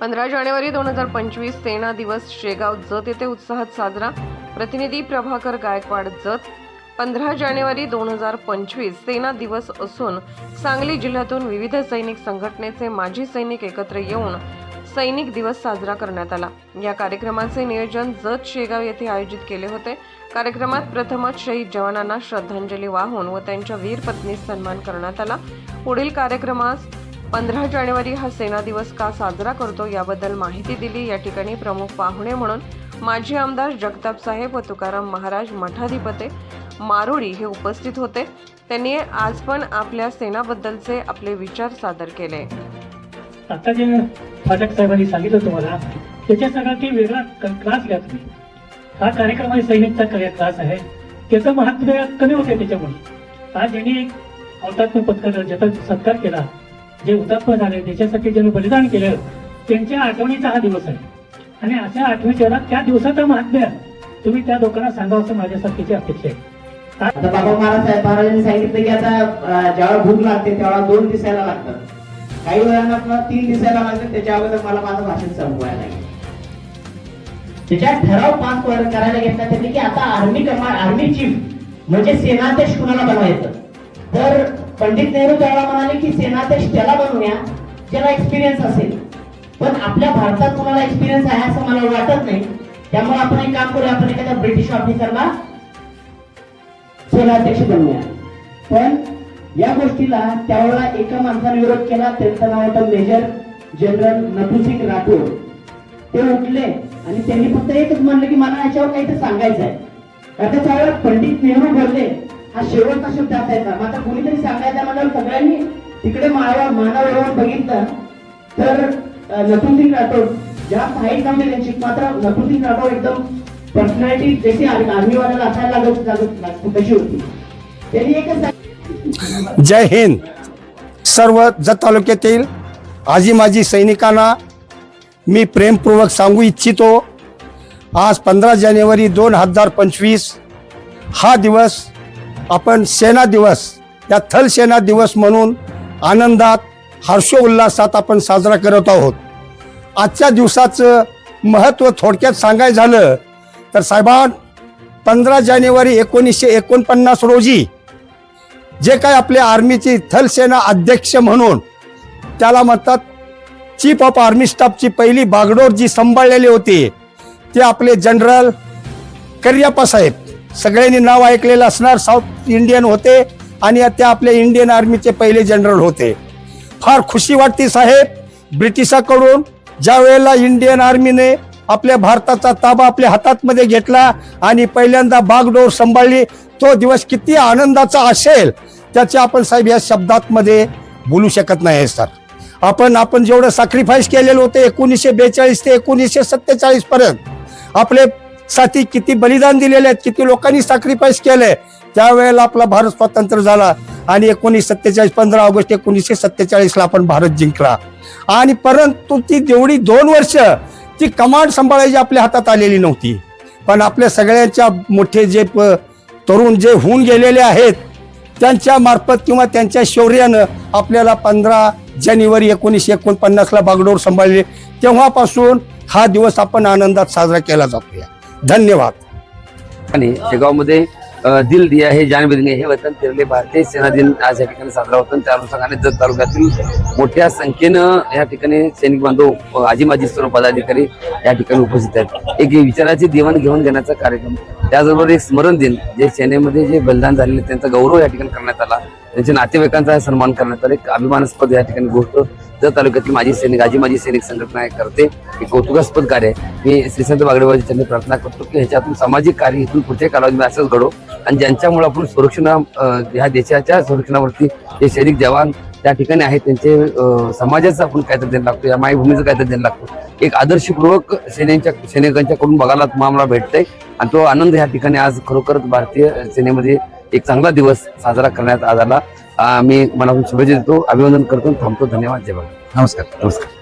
पंधरा जानेवारी दोन हजार पंचवीस सेना दिवस शेगाव जत येथे उत्साहात साजरा. प्रतिनिधी प्रभाकर गायकवाड जत. पंधरा जानेवारी दोन हजार पंचवीस सेना दिवस असून सांगली जिल्ह्यातून विविध सैनिक संघटनेचे माजी सैनिक एकत्र येऊन सैनिक दिवस साजरा करण्यात आला. या कार्यक्रमाचे नियोजन जत शेगाव येथे आयोजित केले होते. कार्यक्रमात प्रथमच शहीद जवानांना श्रद्धांजली वाहून व त्यांच्या वीर पत्नीस सन्मान करण्यात आला. पुढील कार्यक्रमास पंधरा जानेवारी हा सेना दिवस का साजरा करतो याबद्दल माहिती दिली. या ठिकाणी प्रमुख पाहुणे म्हणून माजी आमदार जगताप साहेब व तुकाराम महाराज मठाधिपते मारुडी हे उपस्थित होते. त्यांनी आज पण आपल्या सेनाबद्दलचे आपले विचार सादर केले. आता जे फाटक साहेबांनी सांगितलं तुम्हाला त्याच्यासाठी वेगळा क्लास घ्या तुम्ही. हा कार्यक्रम आहे सैनिकचा क्लास आहे? त्याचं महत्त्व कमी होते त्याच्यामुळे. आज यांनी एक हौतात्म्य पत्कर ज्याचा सत्कार केला. जे हुतात्मा झाले देशासाठी ज्यांनी बलिदान केलं त्यांच्या आठवणीचा हा दिवस आहे. आणि अशा आठवणीच्या त्या दिवसाचा महात्म्य तुम्ही त्या लोकांना सांगावं असं माझ्यासारखीची अपेक्षा आहे. आता बाबा महाराज महाराजांनी सांगितलं की आता अं, भूक लागते तेव्हा दोन दिसायला लागतात. काही वेळांना आपल्याला तीन दिसायला लागतात त्याच्या अगोदर मला माझं भाषण संपवायला लागेल. त्याच्यात ठराव पास वर करायला घेतला त्यांनी की आता आर्मी कमांड आर्मी चीफ म्हणजे सेनाध्यक्ष कुणाला बनवायचं? तर पंडित नेहरू त्यावेळेला म्हणाले की सेनाध्यक्ष त्याला बनवूया ज्याला एक्सपिरियन्स असेल. पण आपल्या भारतात कोणाला एक्सपिरियन्स आहे असं मला वाटत नाही. त्यामुळे आपण एक काम करूया आपण एखाद्या ब्रिटिश ऑफिसरला सेनाध्यक्ष बनवूया. पण या गोष्टीला त्यावेळेला एका माणसाने विरोध केला त्यांचं नाव होतं मेजर जनरल नथुसिंग राठोड. ते उठले आणि त्यांनी फक्त एकच म्हणलं की मला याच्यावर काहीतरी सांगायचं आहे आता त्यावेळेला पंडित नेहरू बोलले हा शेवटचा शब्द असायचा मग आता कुणीतरी सांगायचा म्हणल्यावर सगळ्यांनी तिकडे माळावर मानावर बघितलं तर अं, राठोड ज्या फाईट नव्हती त्यांची मात्र नथुसिंग राठोड एकदम पर्सनॅलिटी जशी आर्मीवाल्याला असायला लागत लागत तशी होती. त्यांनी एकच जय हिंद. सर्व जत तालुक्यातील आजी माजी सैनिकांना मी प्रेमपूर्वक सांगू इच्छितो आज पंधरा जानेवारी दोन हजार पंचवीस हा दिवस आपण सेना दिवस या थल सेना दिवस म्हणून आनंदात हर्षोल्लासात आपण साजरा करत आहोत. आजच्या दिवसाचं महत्त्व थोडक्यात सांगायचं झालं तर साहेबां पंधरा जानेवारी एकोणीसशे एकोणपन्नास रोजी जे काय आपल्या आर्मीची थलसेना अध्यक्ष म्हणून त्याला म्हणतात चीफ ऑफ आर्मी स्टाफची पहिली बागडोर जी सांभाळलेली होती ते आपले जनरल करियप्पा साहेब. सगळ्यांनी नाव ऐकलेलं असणार. साऊथ इंडियन होते आणि ते आपल्या इंडियन आर्मीचे पहिले जनरल होते. फार खुशी वाटते साहेब ब्रिटिशाकडून ज्या वेळेला इंडियन आर्मीने आपल्या भारताचा ताबा आपल्या हातातमध्ये घेतला आणि पहिल्यांदा बागडोर सांभाळली तो दिवस किती आनंदाचा असेल त्याचे आपण साहेब या शब्दात मध्ये बोलू शकत नाही सर. आपण आपण जेवढं सॅक्रिफाईस केलेलं होतं एकोणीसशे बेचाळीस ते एकोणीसशे सत्तेचाळीस पर्यंत आपले साथी किती बलिदान दिलेले आहेत किती लोकांनी सॅक्रिफाईस केले त्यावेळेला आपला भारत स्वतंत्र झाला. आणि एकोणीस सत्तेचाळीस पंधरा ऑगस्ट एकोणीसशे सत्तेचाळीसला आपण भारत जिंकला. आणि परंतु ती जेवढी दोन वर्ष ती कमांड सांभाळायची आपल्या हातात आलेली नव्हती. पण आपल्या सगळ्यांच्या मोठे जे प- तरुण जे होऊन गेलेले आहेत त्यांच्या मार्फत किंवा त्यांच्या शौर्यानं आपल्याला पंधरा जानेवारी एकोणीसशे एकोणपन्नासला बागडोर सांभाळले. तेव्हापासून हा दिवस आपण आनंदात साजरा केला जातो धन्यवाद. आणि शेगावमध्ये दिल दिया हे जान बिदंगे हे वतन फिरले भारतीय सेना दिन आज या ठिकाणी साजरा होतो. आणि त्या अनुषंगाने जत तालुक्यातील मोठ्या संख्येनं या ठिकाणी सैनिक बांधव आजी माजी सर्व पदाधिकारी या ठिकाणी उपस्थित आहेत. एक विचाराची देवाणघेवाण घेण्याचा कार्यक्रम. त्याचबरोबर एक स्मरण दिन जे सेनेमध्ये जे बलिदान झालेले त्यांचा गौरव या ठिकाणी करण्यात आला. त्यांच्या नातेवाईकांचा सन्मान करण्यात आला. एक अभिमानास्पद या ठिकाणी गोष्ट जत तालुक्यातील माजी सैनिक आजी माजी सैनिक संघटना करते. एक कौतुकास्पद कार्य मी श्रीसंत बागडेबाजी त्यांनी प्रार्थना करतो की ह्याच्यातून सामाजिक कार्य इथून पुढच्या कालावधीमध्ये असंच घडो. आणि ज्यांच्यामुळे आपण सुरक्षणा ह्या देशाच्या संरक्षणावरती जे सैनिक जवान त्या ठिकाणी आहेत त्यांचे समाजाचं आपण काहीतरी देणं लागतो या मायभूमीचं काहीतरी देणं लागतो. एक आदर्शपूर्वक सेनेच्या सैनिकांच्याकडून बघायला आम्हाला भेटतंय. आणि तो आनंद ह्या ठिकाणी आज खरोखरच भारतीय सेनेमध्ये एक चांगला दिवस साजरा करण्यात आज आला. मी मनातून शुभेच्छा देतो. अभिवादन करतो. थांबतो. धन्यवाद. जय नमस्कार. नमस्कार.